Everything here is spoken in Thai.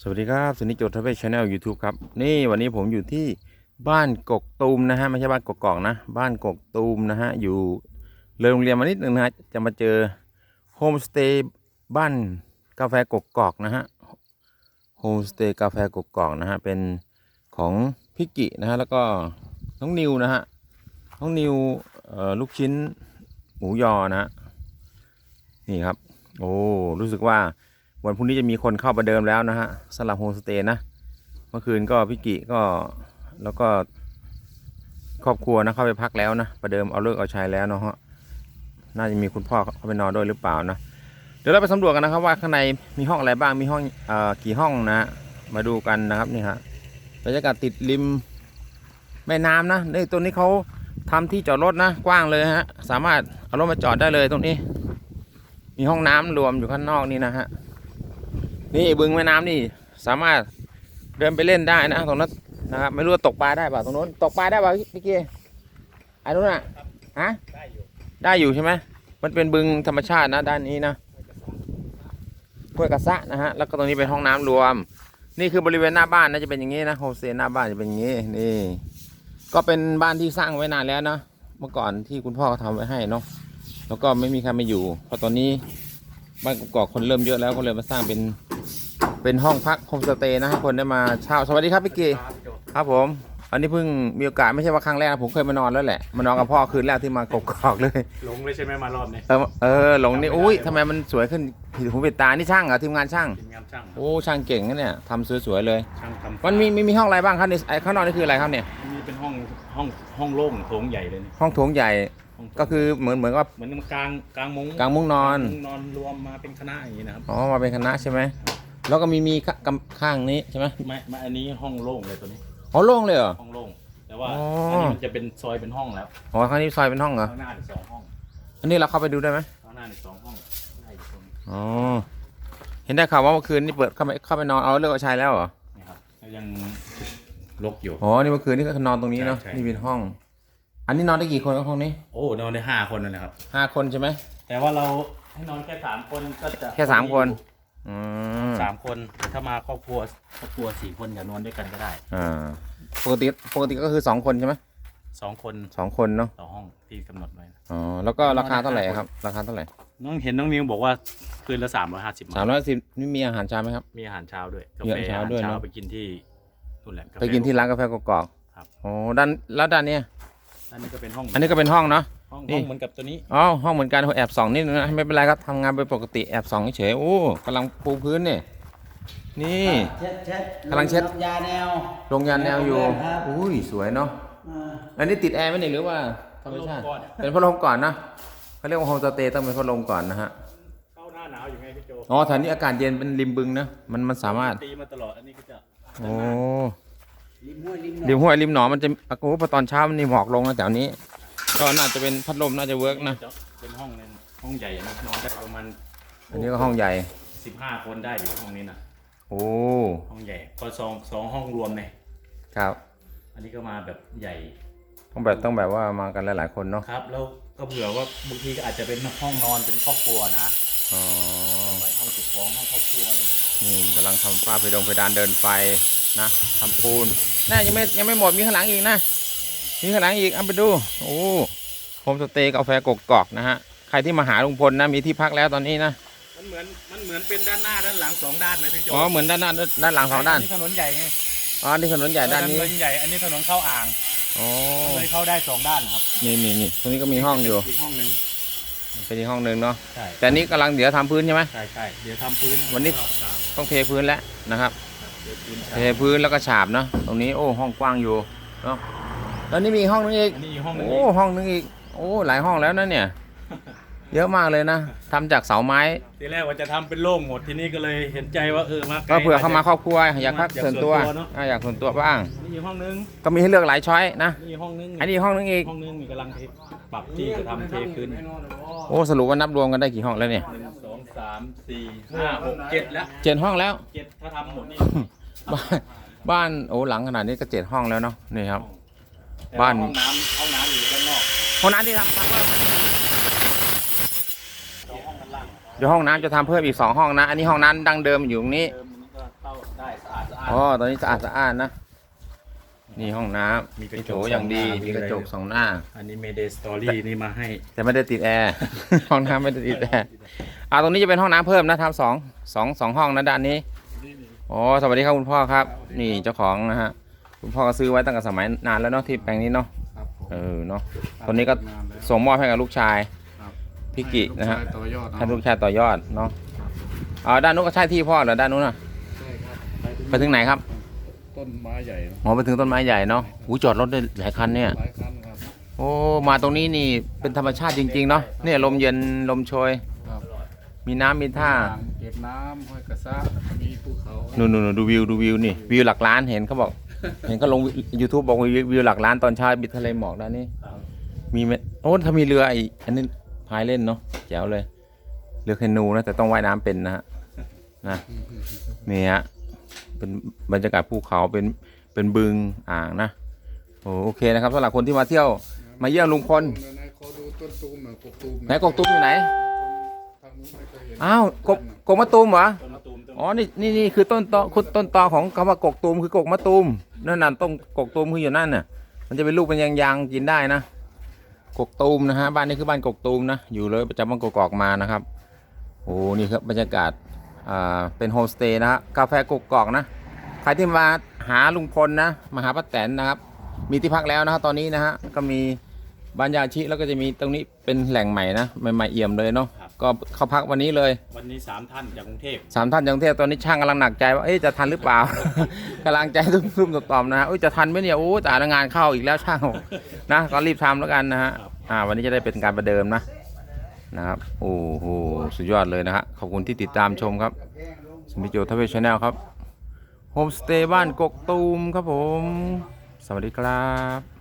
สวัสดีครับ สุนิจโจทเวชชแนลยูทูบครับ นี่วันนี้ผมอยู่ที่บ้านกกตูมนะฮะ ไม่ใช่บ้านกกอกนะ บ้านกกตูมนะฮะ อยู่เลยโรงเรียนมานิดนึงนะฮะ จะมาเจอโฮมสเตย์บ้านกาแฟกกอกนะฮะ โฮมสเตย์กาแฟกกอกนะฮะ เป็นของพิกินะฮะ แล้วก็น้องนิวนะฮะ น้องนิวลูกชิ้นหมูยอนะฮะ นี่ครับ โอ้ รู้สึกว่า วันพรุ่งนี้จะมีคนเข้าประเดิมแล้วนะฮะสำหรับโฮมสเตย์นะ เมื่อคืนก็พี่กิก็แล้วก็ครอบครัวนะเข้าไปพักแล้วนะประเดิมเอาเลิกเอาชัยแล้วเนาะฮะน่าจะมีคุณพ่อเข้าไปนอนด้วยหรือเปล่านะเดี๋ยวเราไปสำรวจกันนะครับว่าข้างในมีห้องอะไรบ้างมีห้องเอ่อกี่ห้องนะมาดูกันนะครับนี่ฮะบรรยากาศติดริมแม่น้ำนะนี่ตัวนี้เขาทำที่จอดรถนะกว้างเลยฮะสามารถเอารถมาจอดได้เลยตรงนี้ มีห้องน้ำรวมอยู่ข้างนอกนี่นะฮะ นี่บึงแม่น้ำนี่สามารถเดินไปเล่นได้นะตรงนั้นนะครับไม่รู้ว่าตกปลาได้ป่ะตรงนู้นตกปลาได้ป่ะพี่เกียไอ้นู้นอะฮะได้อยู่ได้อยู่ใช่ไหมมันเป็นบึงธรรมชาตินะด้านนี้นะห้วยกระซะนะฮะแล้วก็ตรงนี้เป็นห้องน้ำรวม นี่คือบริเวณหน้าบ้านนะจะเป็นอย่างนี้นะโฮเตย์หน้าบ้านจะเป็นอย่างนี้นี่ก็เป็นบ้านที่สร้างไว้นานแล้วนะเมื่อก่อนที่คุณพ่อเขาทำไว้ให้เนาะแล้วก็ไม่มีใครมาอยู่เพราะตอนนี้บ้านกอกคนเริ่มเยอะแล้วก็เลยมาสร้างเป็น เป็นห้องพักโฮมสเตย์นะให้คนได้มาเช่าสวัสดีครับพี่เกครับผม อันนี้เพิ่งมีโอกาสไม่ใช่ว่าครั้งแรกนะผมเคยมานอนแล้วแหละมานอนกับพ่อคืนแรกที่มากกอกเลย หลงเลยใช่ไหมมารอบนี้เออเออหลงนี่อุ้ยทำไมมันสวยขึ้นผิดหูผิดตานี่ช่างเหรอทีมงานช่างทีมงานช่างโอ้ช่างเก่งนะเนี่ยทำสวยๆเลยช่างทำมันมีมีมีห้องอะไรบ้างครับในไอ้ข้างนอกนี่คืออะไรครับเนี่ยมีเป็นห้องห้องห้องโล่งโถงใหญ่เลยนี่ห้องโถงใหญ่ห้งโถงก็คือเหมือนเหมือนว่าเหมือนมันกลางกลางมุ้งกางมุ้งนอนมุ้งนอนรวมมาเป็นคณะอย่างนี้นะครับอ๋อมาเป็นคณะใช่ไหม แล้วก็มีมีข้างข้างนี้ใช่ไหมไม่ไม่อันนี้ห้องโล่งเลยตัวนี้ อ๋อโล่งเลยเหรอ ห้องโล่งแต่ว่าอ๋ออั อันนี้มันจะเป็นซอยเป็นห้องแล้วอ๋อข้างนี้ซอยเป็นห้องเหรอ ข้างหน้าอีกสองห้องอันนี้เราเข้าไปดูได้ไหมข้างหน้าอีกสองห้องได้อยู่ตรงนี้อ๋อ เห็นได้ข่าวว่าเมื่อคืนนี่เปิดเข้าไปเข้าไปนอน เอาเลิกเอาชายแล้วเหรอ นี่ครับก็ยังรกอยู่ อ๋อ นี่เมื่อคืนนี่ก็นอนตรงนี้เนาะ ใช่ใช่ นี่เป็นห้อง อันนี้นอนได้กี่คนครับห้องนี้โอ้นอนได้ห้าคนเลยนะครับ ห้าคนใช่ไหม แต่ว่าเราให้นอนแค่สามคนก็จะแค่สามคน อืมสามคนถ้ามาครอบครัวครอบครัวสี่คนอย่านอนด้วยกันก็ได้อ่าปกติปกติก็คือสองคนใช่ไหมสองคนสองคนเนาะต่อห้องที่กำหนดไว้ อ๋อแล้วก็ราคาเท่าไหร่ครับ ราคาเท่าไหร่น้องเห็นน้องนิวบอกว่าคืนละสามร้อยห้าสิบสามร้อยสิบนี่มีอาหารเช้าไหมครับ มีอาหารเช้าด้วยกามีแฟอาหารเช้าด้วยอหรเนอะ ไปกินที่นู่นแหละาแฟ ไปกินที่ร้านกาแฟกอกครับๆอ๋อด้านแล้วด้านเนี้ยอันนี้ก็เป็นห้องอันนี้ก็เป็นห้องเนาะ ห้องนี่ห้องเหมือนกับตัวนี้อ๋อห้องเหมือนกันแอบส่องนิดนึงนะไม่เป็นไรครับทำงานไปปกติแอบส่องเฉยๆโอ้กำลังปูพื้นเนี่ยนี่เช็ดเช็ดกำลังเช็ดยาแนวโรงยานแนวอยู่แนวครับอุ้ยสวยเนาะอ่าอันนี้ติดแอร์ไหมเนี่ยหรือว่าธรรมชาติก่อนเป็นพัดลมก่อนนะเขาเรียกว่าโฮมสเตย์ต้องเป็นพัดลมก่อนนะฮะเข้าหน้าหนาวอยู่ไงพี่โจอ๋อแถวนี้อากาศเย็นเป็นริมบึงนะมันมันสามารถตีมาตลอดอันนี้ก็จะโอ้ริมห้วยริมหนองริมห้วยริมหนองมันจะโอ้โหพอตอนเช้ามันนี่หมอกลงนะแถวนี้ ก็น่าจะเป็นพัดลมน่าจะเวิร์กนะจะเป็นห้องนึงห้องใหญ่นะนอนได้ประมาณอันนี้ก็ห้องใหญ่สิบห้าคนได้อยู่ห้องนี้นะโอ้ห้องใหญ่ก็สองสองห้องรวมเลยครับ อันนี้ก็มาแบบใหญ่ ต้องแบบต้องแบบว่ามากันหลายๆคนเนาะครับ แล้วก็เผื่อว่าบางทีก็อาจจะเป็นห้องนอนเป็นครอบครัวนะอ๋อไว้ห้องเก็บของห้องครอบครัวเลยนี่กำลังทำฝ้าเพดงเพดานเดินไฟนะทำปูนน่ายังไม่ยังไม่หมดมีข้างหลังอีกนะ มีข้างหลังอีกเอาไปดู โอ้โฮมสเตย์กาแฟกกอกนะฮะ ใครที่มาหาลุงพลนะ มีที่พักแล้วตอนนี้นะ มันเหมือนมันเหมือนเป็นด้านหน้าด้านหลังสองด้านนะพี่โจอ๋อ เหมือนด้านหน้าด้านหลังสองด้าน ถนนใหญ่ไงอ๋อนี่ถนนใหญ่ด้านนี้ ถนนใหญ่ อันนี้ถนนเข้าอ่างอ๋อเลยเข้าได้สองด้านครับ นี่นี่นี่ตรงนี้ก็มีห้องอยู่ อีกห้องหนึ่งเป็นอีกห้องหนึ่งเนาะ ใช่ แต่นี้กำลังเดี๋ยวทำพื้นใช่ไหมใช่ใช่เดี๋ยวทำพื้น วันนี้รอบสามต้องเทพื้นแล้วนะครับเดี๋ยวพื้นเทฉาบพื้นแล้วก็ฉาบเนาะ ตรงนี้โอ้ห้องกว้างอยู่เนาะ แล้วนี่มีอีกห้องนึงอีก อันนี้อีกห้องหนึงโอ้ห้องนึงอีก โอ้หลายห้องแล้วนะเนี่ย เยอะมากเลยนะทำจากเสาไม้ ทีแรกว่าจะทำเป็นโล่งหมดทีนี้ก็เลยเห็นใจว่าเออมาไกลก็เผื่อเข้ามาครอบครัวอยากพักอยากส่วนตัวส่วนตัวเนอะอะอยากส่วนตัวบ้าง นี่อีกห้องนึงก็มีให้เลือกหลายช้อยนะ นี่อีกห้องนึงอันนี้ห้องนึงอีก ห้องนึงมีกำลังเทปรับที่จะทำเทพื้นหนึ่งโอ้สรุปว่านับรวมกันได้กี่ห้องแล้วเนี่ยสองสามสี่ห้าหกเจ็ดแล้วเจ็ดห้องแล้ว เจ็ดถ้าทำหมดนี่บ้านบ้านโอ้หลังขนาดนี้ก็เจ็ดห้องแล้วเนาะนี่ครับแต่ บ้าน ห้องน้ำห้องน้ำอยู่ด้านนอกห้องน้ำที่ทำทำเพิ่มสองห้องด้านล่างเดี๋ยวห้องน้ำจะทำเพิ่มอีกสองห้องนะ อันนี้ห้องน้ำดังเดิมอยู่ตรงนี้เดิมมันก็เข้าได้อาดอ๋อ ตอนนี้สะอาดสะอาดนะ นี่ห้องน้ำมีมีกระจกโถอย่างดี สองหน้ามีมีกระจกอะไร สองหน้า อันนี้เมเดสตอรี่นี่มาให้แต่ไม่ได้ติดแอร์ ห้องน้ำไม่ได้ติดแอร์อ่าตรงนี้จะเป็นห้องน้ำเพิ่มนะทำสองสองสองห้องนะด้านนี้ อ๋อ สวัสดีครับคุณพ่อครับ นี่เจ้าของนะฮะ คุณพ่อก็ซื้อไว้ตั้งแต่สมัยนานแล้วเนาะที่แปลงนี้เนาะครับผมเออเนาะตอนนี้ก็งานแล้ว ส่งมอบให้กับลูกชายครับ พี่กินะฮะให้ลูกชายต่อยอดให้ลูกชายต่อยอดเนาะอ๋อด้านนู้นก็ใช่ที่พ่อเหรอด้านนู้นน่ะใช่ครับไปถึงไหนครับต้นไม้ใหญ่นะอ๋อไปถึงต้นไม้ใหญ่เนาะอู้จอดรถได้หลายคันเนี่ย หลายคันครับ โอ้มาตรงนี้นี่เป็นธรรมชาติจริงๆเนาะเนี่ยลมเย็นลมโชย ครับมีน้ำมีท่า อ่งเก็บน้ำห้อยกระซ่ามีภูเขานู่นนู่นดูวิวดูวิวนี่วิวหลักล้านเห็นเขาบอก เห็นเขาลง YouTube บอกวิววิวหลักล้านตอนเช้าบิดทะเลหมอกด้านนี้มีไหมโอ้ถ้ามีเรือไอ้อันนี้พายเล่นเนาะแจ๋วเลย เรือแคนูนะแต่ต้องว่ายน้ำเป็นนะฮะนะนี่ฮะเป็นบรรยากาศภูเขาเป็นเป็นบึงอ่างนะโอ้โอเคนะครับสำหรับคนที่มาเที่ยวมาเยี่ยมลุงพลไหนๆขอดูต้นตูมหน่อยกกตูมไหนกกตุ้มอยู่ไหนทางนู้นไม่เคยเห็นอ้าวกกกกมะตูมเหรอต้นมะตูมต้นอ๋อนี่นี่นี่คือต้นตอคือต้นตอของคำว่ากกตูมคือกกมะตูม นั่นน่ะต้นกกตูมคืออยู่นั่นน่ะ มันจะเป็นลูกเป็นยางๆกินได้นะ กกตูมนะฮะบ้านนี้คือบ้านกกตูมนะ อยู่เลยประจำบ้านกกอกมานะครับโอ้นี่ครับบรรยากาศอ่าเป็นโฮมสเตย์นะฮะกาแฟกกอกนะใครที่มาหาลุงพลนะมาหาป้าแตนนะครับ มีที่พักแล้วนะครับตอนนี้นะฮะก็มีบ้านยาชิแล้วก็จะมีตรงนี้เป็นแหล่งใหม่นะใหม่ๆเอี่ยมเลยเนาะ ก็เข้าพักวันนี้เลย วันนี้สามท่านจากกรุงเทพสามท่านจากกรุงเทพตอนนี้ช่างกำลังหนักใจว่าเอ๊ะจะทันหรือเปล่า กำลังใจซุ่มๆตอมๆนะฮะเอ้ยจะทันไหมเนี่ยโอ้แต่ละงานเข้าอีกแล้วช่างบอกนะก็รีบทำแล้วกันนะฮะอ่าวันนี้จะได้เป็นการประเดิมนะนะครับโอ้โหสุดยอดเลยนะฮะขอบคุณที่ติดตามชมครับสมิโจทเวชแนลครับโฮมสเตย์บ้านกกตูมครับผม สวัสดีครับ